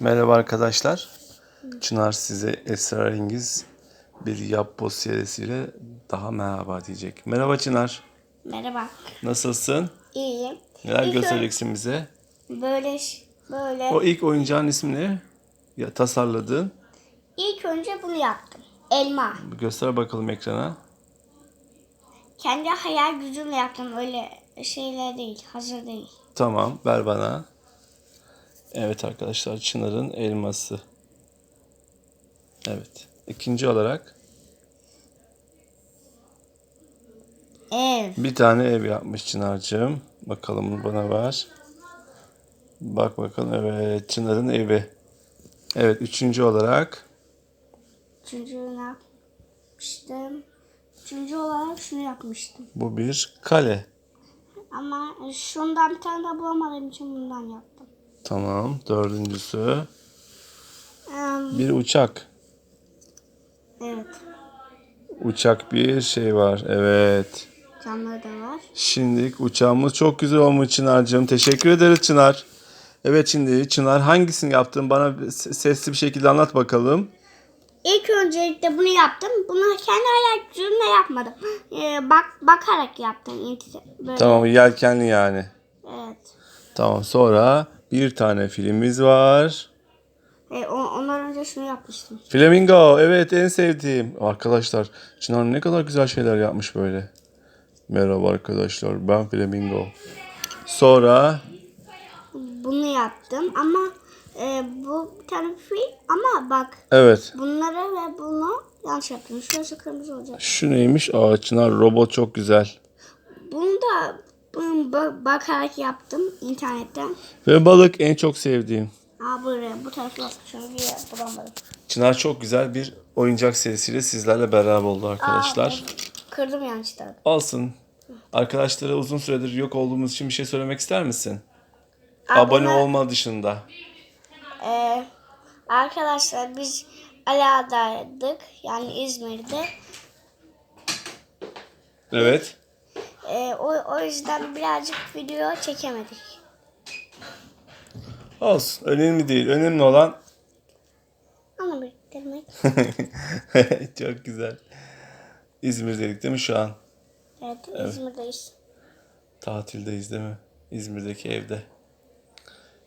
Merhaba arkadaşlar. Çınar size esrarengiz bir yapboz serisiyle daha merhaba diyecek. Merhaba Çınar. Merhaba. Nasılsın? İyiyim. Neler İlk göstereceksin bize? Böyle böyle. O ilk oyuncağın ismi ne? Ya tasarladığın. İlk önce bunu yaptım. Elma. Göster bakalım ekrana. Kendi hayal gücümle yaptım. Öyle şeyler değil. Hazır değil. Tamam, ver bana. Evet arkadaşlar, Çınar'ın elması. Evet. İkinci olarak Ev. bir tane ev yapmış Çınar'cığım. Bakalım bana ver. Bak bakalım evet Çınar'ın evi. Evet üçüncü olarak Üçüncü ne yapmıştım? Üçüncü olarak şunu yapmıştım. bu bir kale. Ama şundan bir tane daha bulamadığım için bundan yaptım. Tamam. Dördüncüsü Em, bir uçak. evet. Uçak bir şey var. Evet. Camları da var. Şimdi uçağımız çok güzel olmuş Çınar'cığım. Teşekkür ederiz Çınar. Evet şimdi Çınar hangisini yaptın? Bana se- sesli bir şekilde anlat bakalım. İlk öncelikle bunu yaptım. Bunu kendi hayal gücümle yapmadım. Ee, bak bakarak yaptım. İnti- Böyle. Tamam yelkenli yani. Evet. Tamam sonra bir tane filmimiz var. E, o- ondan önce şunu yapmıştım. Flamingo evet en sevdiğim. Arkadaşlar Çınar ne kadar güzel şeyler yapmış böyle. Merhaba arkadaşlar ben Flamingo. Sonra Bunu yaptım ama e, bu bir tane fil ama bak evet bunları ve bunu yanlış yaptım. Şurası kırmızı olacak. şu neymiş? Aa Çınar robot çok güzel. Bunu da bunu ba- bakarak yaptım internetten. Ve balık en çok sevdiğim. Aa buraya bu tarafa bakmışım. Bir yer bulamadım. Çınar çok güzel bir oyuncak serisiyle sizlerle beraber oldu arkadaşlar. Aa, kırdım yanlışlıkla. Olsun. Arkadaşlara uzun süredir yok olduğumuz için bir şey söylemek ister misin? Aa, Abone olma dışında. Ee, arkadaşlar biz Ala'daydık. Yani İzmir'de. Evet. Ee, o, o yüzden birazcık video çekemedik. Olsun. Önemli değil. Önemli olan Ama biriktirmek. çok güzel. İzmir'deydik değil mi şu an? Evet, İzmir'deyiz. Tatildeyiz değil mi? İzmir'deki evde.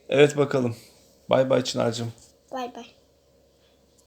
Evet bakalım. Bay bay Çınar'cığım. Bay bay.